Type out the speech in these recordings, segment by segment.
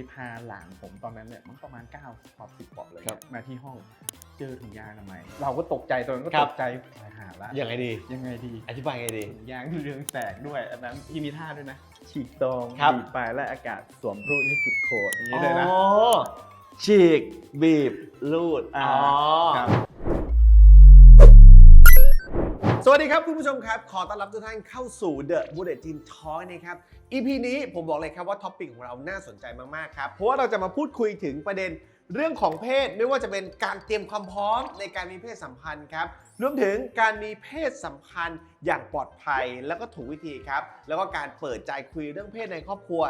ยพาหลานผมตอนนั้นเนี่ยมันประมาณ9ขวบ10ขวบเลยครับ มาที่ห้องเจอถุงยางอนามัยเราก็ตกใจตอนนั้นก็ครัตบ กใจตายหาละยังไงดี ยังไงดีอธิบายไงดี ถุงยางเรืองแสงด้วยอันนั้นพี่มีท่าด้วยนะฉีกซองครับ บีบปลายและอากาศสวมรูดให้จุดโคดอย่างนี้เลยนะ อ๋อฉีก บีบ ลูดอ่าอ๋อ ครับ สวัสดีครับคุณผู้ชมครับ ขอต้อนรับทุกท่านเข้าสู่ The Bullet Team Talk นะครับ EP นี้ผมบอกเลยครับว่าท็อปิกของเราน่าสนใจมาก ๆ ครับ เพราะว่าเราจะมาพูดคุยถึงประเด็นเรื่องของเพศไม่ว่าจะเป็นการเตรียมความพร้อมในการมีเพศสัมพันธ์ครับรวมถึงการมีเพศสัมพันธ์อย่างปลอดภัยแล้วก็ถูกวิธีครับ แล้วก็การเปิดใจคุยเรื่องเพศในครอบครัว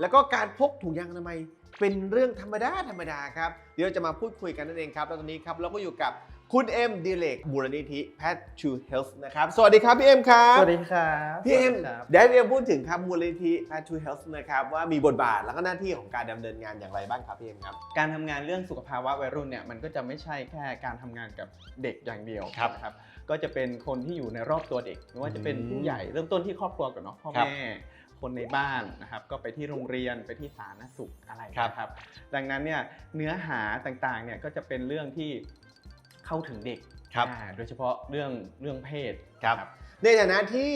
แล้วก็การพกถุงยางอนามัยเป็นเรื่องธรรมดาธรรมดาครับเดี๋ยวจะมาพูดคุยกันนั่นเองครับแล้วตอนนี้ครับเราก็อยู่กับ คุณเอ็มดิเลกมูลนิธิแพทชูเฮลส์นะครับ สวัสดีครับพี่เอ็มครับสวัสดีครับพี่เอ็มสวัสดีครับเดี๋ยวให้พี่เอ็มพูดถึงครับมูลนิธิแพทชูเฮลส์นะครับว่ามีบทบาทแล้วก็หน้าที่ของการดำเนินงานอย่างไรบ้างครับพี่เอ็มครับการทำงานเรื่องสุขภาวะวัยรุ่นเนี่ยมันก็จะไม่ใช่แค่การทำงานกับเด็กอย่างเดียวครับนะครับก็จะเป็นคนที่อยู่ในรอบตัวเด็กไม่ว่าจะเป็นอืมผู้ใหญ่เริ่มต้นที่ครอบครัวก่อนเนาะพ่อครับแม่คนในบ้านนะครับก็ไปที่โรงเรียนไปที่สาธารณสุขอะไรครับนะครับ ดังนั้นเนี่ยเนื้อหาต่างๆเนี่ยก็จะเป็นเรื่องที่ เข้าถึงเด็กครับ อ่าโดยเฉพาะเรื่องเรื่องเพศ ครับนะในฐานะที่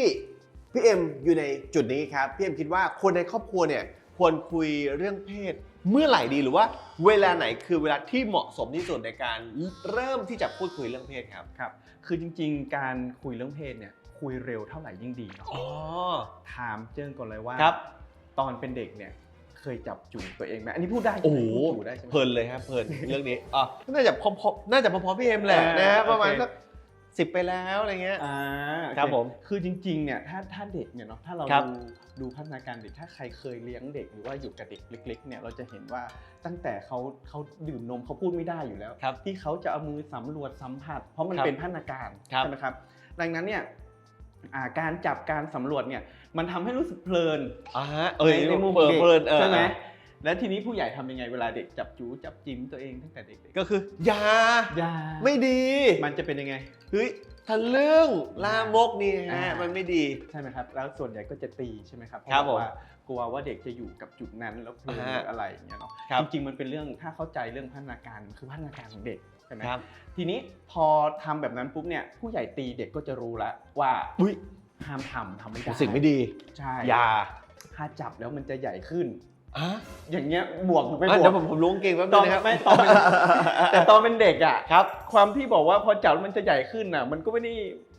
พี่เอ็มอยู่ในจุดนี้ครับพี่เอ็มคิดว่าคนในครอบครัวเนี่ยควรคุยเรื่องเพศเมื่อไหร่ดีหรือว่าเวลาไหนคือเวลาที่เหมาะสมที่สุดในการเริ่มที่จะพูดคุยเรื่องเพศครับครับ คือจริงๆ การคุยเรื่องเพศเนี่ยคุยเร็วเท่าไหร่ยิ่งดีเนาะอ๋อ ถามเจิ้งก่อนเลยว่าครับ ตอนเป็นเด็กเนี่ย เคยจับจูบตัวเองไหมอันนี้พูดได้ใช่โอ้ไหมโหพูดจูบได้ใช่ไหม เพลินเลยครับเพลินเรื่องนี้อะน่าจะพอๆน่าจะพอๆพี่เอ็มแหละอ่านนะฮะประมาณโอเคสักสิบไปแล้วอะไรเงี้ย อ่าโอเครับผมคือจริงๆเนี่ยถ้าถ้าเด็กเนี่ยเนาะถ้าเราครับ ดูดูพัฒนาการเด็กถ้าใครเคยเลี้ยงเด็กหรือว่าอยู่กับเด็กเล็ก ๆ เนี่ยเราจะเห็นว่าตั้งแต่เขาเขาดื่มนมเขาพูดไม่ได้อยู่แล้ว ครับ ที่เขาจะเอามือสำรวจสัมผัส เพราะมันครับเป็นพัฒนาการครับ ใช่ไหมครับดังนั้นเนี่ย อ่าการจับการสำรวจเนี่ยมันทำให้รู้สึกเพลิน อ่าฮะเอ้ยในในมุมเพลินเด็กเพลินเออใช่ไหมแล้วทีนี้ผู้ใหญ่ทำยังไงเวลาเด็กจับจูจับจิ้มตัวเองตั้งแต่เด็กก็คืออยาๆอย่าไม่ดี มันจะเป็นยังไง เฮ้ยทะลึ่งลามกนี่ฮะอ่ามั มันไม่ดี ใช่ไหมครับ แล้วส่วนใหญ่ก็จะตีใช่ไหมครับครับเพาะผมว่ากลัวว่าเด็กจะอยู่กับจุดนั้นแล้วเพลินอ่าหรืออะไรอย่างเงี้ยเนาะครับ จริงๆมันเป็นเรื่องถ้าเข้าใจเรื่องพัฒนาการคือพัฒนาการของเด็กใช่ไหมครับ ทีนี้พอทำแบบนั้นปุ๊บเนี่ยผู้ใหญ่ตีเด็กก็จะรู้แล้วว่าอุ้ยห้ามทำทำไม่ได้สิ่งไม่ดีใช่อยาถ้าจับแล้วมันจะใหญ่ขึ้นอะอย่างเงี้ยบวกหรือไม่อะบวเดี๋ยกวผมผมล้วงเก่งแป๊บตนึองนนะครับไม่ตอนเป็นแต่ตอนเป็นเด็กอะครับ ความที่บอกว่าพอจับแล้วมันจะใหญ่ขึ้นอะ มันก็ไม่ได้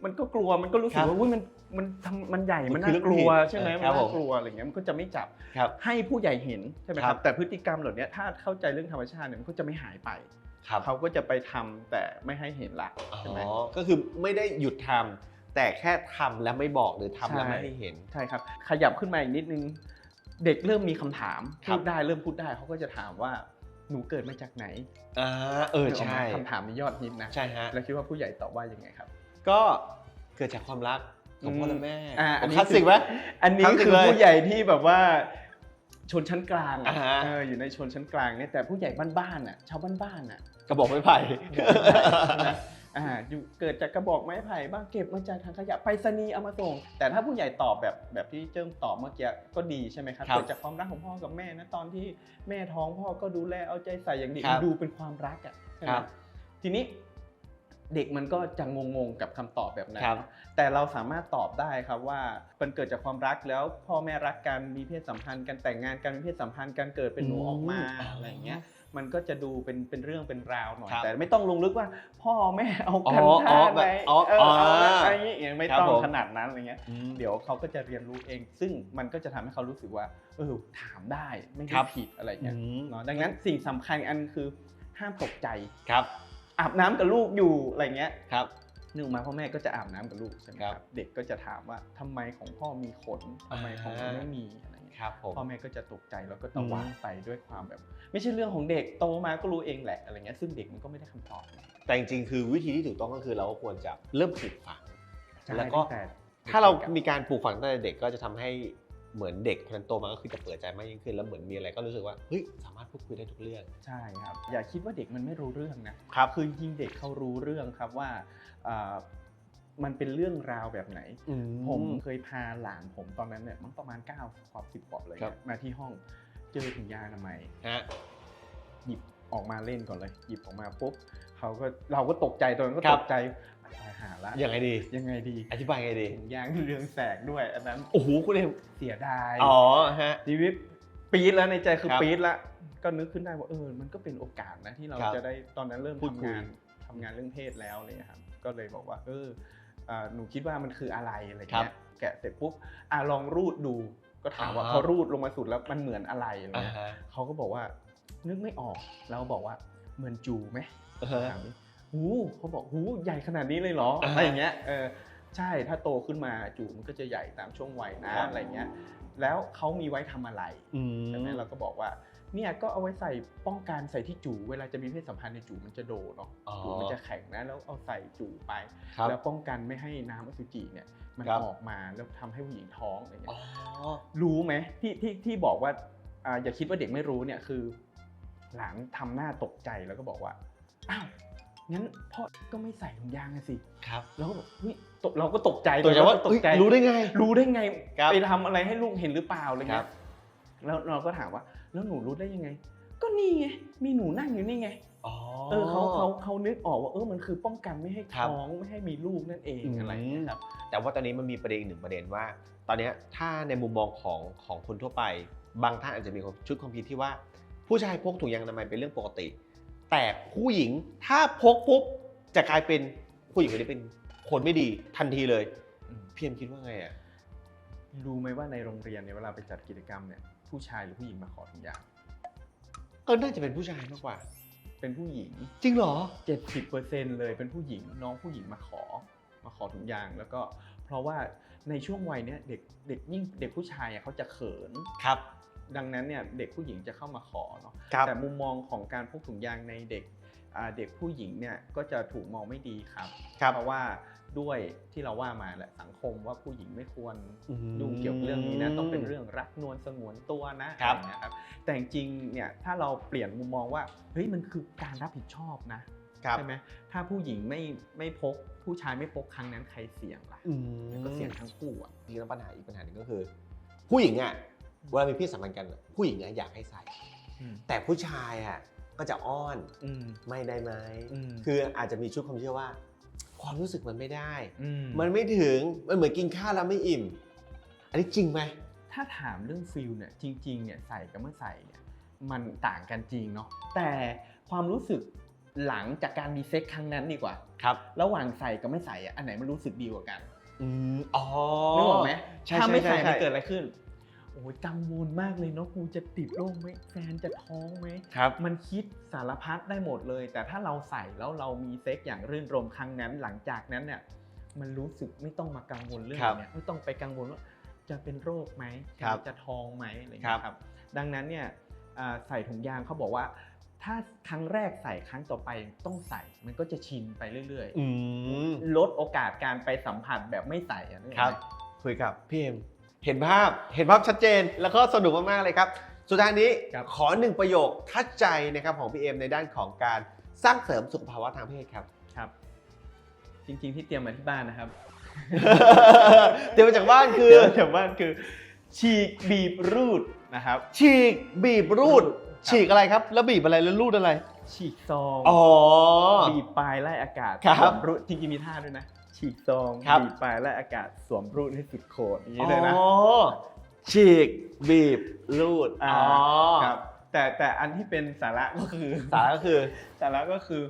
มันก็กลัวมันก็รู้สึครักบว่าอุ้ยมันมันทำมันใหญ่มัมันนคือน่ากลัวเรื่องผิดใช่ไหมเออมันครับน่าผมกลัวอะไรเงี้ยมันก็จะไม่จับครับให้ผู้ใหญ่เห็นใช่ไหมคครัรับบแต่พฤติกรรมเหล่านี้ถ้าเข้าใจเรื่องธรรมชาติเนี่ยมันก็จะไม่หายไปครับ เขาก็จะไปทำแต่ไม่ให้เห็นละอ๋ใช่ไหมอก็คือไม่ได้หยุดทำแต่แค่ทำแล้วไม่บอกหรือทำแล้วใช่ไม่ให้เห็นใช่ครับ ขยับขึ้นมาอีกนิดนึง เด็กเริ่มมีคำถามครัพูบดได้เริ่มพูดได้เขาก็จะถามว่าหนูเกิดมาจากไหนอ่าเออนึกกไหมใช่คำถามนี้ยอดฮิตนะใช่ฮะแล้วคิดว่าผู้ใหญ่ตอบว่ายังไงครับ ก็เกิดจากความรักของพ่อและแม่อ่าอันนี้คลาสสิกไหมอันนี้คลาสสิกคือเลยผู้ใหญ่ที่แบบว่าชนชั้นกลางอะอ่าฮะเอออยู่ในชนชั้นกลางเนี่ยแต่ผู้ใหญ่บ้านๆอะชาวบ้านๆอะ กระบอกไม้ไผ่ใช่ไหมอ่าอยู่เกิดจากกระบอกไม้ไผ่บ้างเก็บมาจากทางขยะไปรษณีย์เอามาส่ง แต่ถ้าผู้ใหญ่ตอบแบบแบบที่เจิ้งตอบเมื่อกี้ก็ดีใช่ไหมครับครับเกิดจากความรักของพ่อกับแม่นะตอนที่แม่ท้องพ่อก็ดูแลเอาใจใส่อย่างดีครับดูเป็นความรักอะใช่ไหครับทีนี้เด็กมันก็จะงงๆกับคำตอบแบบนั้นครับ แต่เราสามารถตอบได้ครับว่ามันเกิดจากความรักแล้วพ่อแม่รักกันมีเพศสัมพันธ์กันแต่งงานกันมีเพศสัมพันธ์กันเกิดเป็นหนูออกมาอืมอะไรอย่างเงี้ย มันก็จะดูเป็นเป็นเรื่องเป็นราวหน่อย ครับแต่ไม่ต้องลงลึกว่าพ่อแม่เอากันอ๋อท่าอ๋อไหนอ๋อเออเอาอ๋อออะไรอย่างเงี้ยไม่ครับต้องผม ขนาดนั้นอะไรเงี้ย อืม เดี๋ยวเขาก็จะเรียนรู้เอง ซึ่งมันก็จะทำให้เขารู้สึกว่าเออถามได้ไม่คได้รับ ผิดอะไรเงี้ยอืมเนาะดังนั้นสิ่งสำคัญอันคือห้ามตกใจ ครับอาบน้ำกับลูกอยู่อะไรเงี้ยครับ นึกออกมาพ่อแม่ก็จะอาบน้ำกับลูกใช่ไหมคครัรับบเด็กก็จะถามว่าทำไมของพ่อมีขนทำไมของหนูอ่า ไม่มีอะไรอย่างเงี้ย ครับผม พ่อแม่ก็จะตกใจแล้วก็ตอืมวาดไปด้วยความแบบ ไม่ใช่เรื่องของเด็กโตมาก็รู้เองแหละอะไรเงี้ยซึ่งเด็กมันก็ไม่ได้คำตอบ แต่จริงๆคือวิธีที่ถูกต้องก็คือเราก็ควรจะเริ่มปลูกฝังใช่แล้วก็ตั้งแต่ถ้าเรามีการปลูกฝังตั้งแต่เด็กก็จะทำให้เหมือนเด็กคนนั้นโตมาก็คือจะเปิดใจมากยิ่งขึ้น แล้วเหมือนมีอะไรก็รู้สึกว่าเฮ้ยสามารถพูดคุยได้ทุกเรื่องใช่ครับอย่าคิดว่าเด็กมันไม่รู้เรื่องนะครับคือจริงๆเด็กเขารู้เรื่องครับว่าอ่า มันเป็นเรื่องราวแบบไหน ผมเคยพาหลานผมตอนนั้นเนี่ยมันประมาณ9ขวบ10ขวบเลยครับมาที่ห้องเจอถุงยางอนามัยฮะหยิบออกมาเล่นก่อนเลย หยิบออกมาปุ๊บเขาก็เราก็ตกใจตอนนั้นก็ครัตบกใจตายหาละยังไงดียังไงดี อธิบายไงดีถุงยางเรืองแสงด้วย อันนั้นโอ้โหคุณเอมเสียดายอ๋อฮะชีวิตปี๊ดแล้วในใจคือครับปี๊ดละก็นึกขึ้นได้ว่าเออมันก็เป็นโอกาสนะที่เราครับจะได้ตอนนั้นเริ่มพูดทำคุยงานทำงานเรื่องเพศแล้วอะไรเลยครับก็เลยบอกว่า เอออ่า หนูคิดว่ามันคืออะไรอะไรเงี้ยแกะเสร็จปุ๊บอะลองรูดดูก็ถามว่าเขารูดลงมาสุดแล้วมันเหมือนอะไรอะไรอ่าเงี้ยฮะเขาก็บอกว่านึกไม่ออกเราบอกว่าเหมือนจูไหมอ่าฮะถามดิหูเขาบอกหูใหญ่ขนาดนี้เลยเหรออ่าฮะอะไรอย่างเงี้ยเออใช่ถ้าโตขึ้นมาจูมันก็จะใหญ่ตามช่วงวัยนะครับอะไรเงี้ยแล้วเขามีไว้ทำอะไรอืมใช่ไหมเราก็บอกว่า เนี่ยก็เอาไว้ใส่ป้องกันใส่ที่จูเวลาจะมีเพศสัมพันธ์ในจูมันจะโดนเนาะอ๋อจูมันจะแข็งนะแล้วเอาใส่จูไป ครับแล้วป้องกันไม่ให้น้ำอสุจิเนี่ยมันครับ ออกมาแล้วทำให้ผู้หญิงท้องอะไรเงี้อ๋ยอรู้ไหมที่ที่ที่บอกว่าอ่าอย่าคิดว่าเด็กไม่รู้เนี่ยคือ หลานทำหน้าตกใจแล้วก็บอกว่าอ้าวงั้นพ่อก็ไม่ใส่ถุงยางอะสิครับแล้วก็แบบเฮ้ยตกเราก็ตกใจตัวจะว่าเรก็ตเอ้ยกใจ รู้ได้ไง รู้ได้ไงครับไปทำอะไรให้ลูกเห็นหรือเปล่าอะไรครัเงี้บ ยแล้วเราก็ถามว่า แล้วหนูรู้ได้ยังไง ก็นี่ไงมีหนูนั่งอยู่นี่ไงอ๋อ เออเขาเขาเขานึกออกว่าเออมันคือป้องกันไม่ให้ครับ ท้องไม่ให้มีลูกนั่นเองอืมอะไรอย่างเงี้ยครับ แต่ว่าตอนนี้มันมีประเด็นอีกหนึ่งประเด็นว่า ตอนเนี้ยถ้าในมุมมองของของคนทั่วไป บางท่านอาจจะมีชุดความคิดที่ว่า ผู้ชายพกถุงยางอนามัยเป็นเรื่องปกติ แต่ผู้หญิงถ้าพกปุ๊บจะกลายเป็นผู้หญิงคนนี้เป็นคนไม่ดีทันทีเลย อืม พี่เอ็มคิดว่าไงอะ รู้ไหมว่าในโรงเรียนเนี่ยเวลาไปจัดกิจกรรมเนี่ย ผู้ชายหรือผู้หญิงมาขอถุงยาง ก็น่าจะเป็นผู้ชายมากกว่า เป็นผู้หญิง จริงเหรอ 70%เลยเป็นผู้หญิงน้องผู้หญิงมาขอ มาขอถุงยาง แล้วก็เพราะว่าในช่วงวัยเนี้ยเด็กเด็กยิ่งเด็กผู้ชายอะเขาจะเขิน ครับ ดังนั้นเนี่ยเด็กผู้หญิงจะเข้ามาขอเนาะครับ แต่มุมมองของการพกถุงยางในเด็กอ่าเด็กผู้หญิงเนี่ยก็จะถูกมองไม่ดีครับ ครับ เพราะว่า ด้วยที่เราว่ามาแหละสังคมว่าผู้หญิงไม่ควรอืมยุ่งเกี่ยวกับเรื่องนี้นะต้องเป็นเรื่องรักนวลสงวนตัวนะครับอะไรเงี้ยครับแต่จริงๆเนี่ยถ้าเราเปลี่ยนมุมมองว่าเฮ้ยมันคือการรับผิดชอบนะครับใช่ไหมถ้าผู้หญิงไม่ไม่พกผู้ชายไม่พกครั้งนั้นใครเสี่ยงล่ะอืมก็เสี่ยงทั้งคู่อะจริงๆแล้วปัญหาอีกปัญหาหนึ่งก็คือ ผู้หญิงอะเวลามีเพศสัมพันธ์กันอะผู้หญิงอะอยากให้ใส่ แต่ผู้ชายอะก็จะอ้อนอืมไม่ได้ไหมอืมคืออาจจะมีชุดความเชื่อว่า ความรู้สึกมันไม่ได้มมันไม่ถึง มันเหมือนกินข้าวแล้วไม่อิ่ม อันนี้จริงไหม ถ้าถามเรื่องฟิลเนี่ยจริงๆเนี่ยใส่กับไม่ใส่เนี่ยมันต่างกันจริงเนาะ แต่ความรู้สึกหลังจากการมีเซ็กครั้งนั้นดีกว่า ครับ ระหว่างใส่กับไม่ใส่อะอันไหนมันรู้สึกดีกว่ากัน อืมอ๋อนึกออกไหมใช่ถ้าไม่ใส่ใช่ใช่มันเกิดอะไรขึ้น โอ้ยกังวลมากเลยเนาะกูจะติดโรคไหมแฟนจะท้องไหมครับ มันคิดสารพัดได้หมดเลย แต่ถ้าเราใส่แล้วเรามีเซ็กอย่างรื่นรมครั้งนั้น หลังจากนั้นเนี่ยมันรู้สึกไม่ต้องมากังวลเรื่องครับเนี้ยไม่ต้องไปกังวลว่าจะเป็นโรคไหมครับจะท้องไหมอะไรอย่างครัเงี้บยครับ ดังนั้นเนี่ยอ่าใส่ถุงยางเขาบอกว่า ถ้าครั้งแรกใส่ครั้งต่อไปต้องใส่มันก็จะชินไปเรื่อยอืมๆ ลดโอกาสการไปสัมผัสแบบไม่ใส่อะนึกออกครัไหบมคุยกับพี่เอ็ม เห็นภาพเห็นภาพชัดเจนแล้วก็สนุกมากๆเลยครับ สุดท้ายนี้ครับขอหนึ่งประโยคทัดใจนะครับของพี่เอ็มในด้านของการสร้างเสริมสุขภาวะทางเพศครับครับ จริงๆที่เตรียมมาที่บ้านนะครับเดี๋ยวมาจากบ้านคือเตรียมมาจากบ้านคือ ฉีกบีบรูดนะครับ ฉีกบีบรูดครับฉีกอะไรครับ แล้วบีบอะไรแล้วรูดอะไร ฉีกซองอ๋อบีบปลายไล่อากาศครับสวมรูดจริงๆมีท่าด้วยนะ ฉีกซองครับ บีบปลายไล่อากาศสวมรูดให้สุดโคนอย่างนี้เลยนะอ๋อฉีกบีบรูดอ่าอ๋อครับแต่แต่อันที่เป็นสาระก็คือ สาระก็คือ สาระก็คือ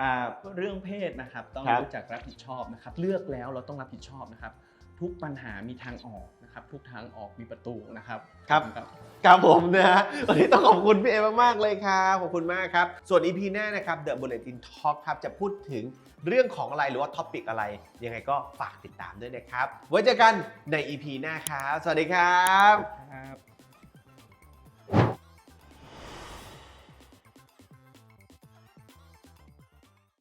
อ่าเรื่องเพศนะครับ ต้องครับ รู้จักรับผิดชอบนะครับ เลือกแล้วเราต้องรับผิดชอบนะครับ ทุกปัญหามีทางออก นะครับทุกทางออกมีประตูนะครับครับครับ ครับผมนะฮะวันนี้ต้องขอบคุณพี่เอมากๆเลยครับขอบคุณมากครับ ส่วน EP หน้านะครับ The Bulletin Talk ครับจะพูดถึงเรื่องของอะไรหรือว่าท็อปิกอะไร ยังไงก็ฝากติดตามด้วยนะครับ ไว้เจอกันใน EP หน้าครับ สวัสดีครับครับ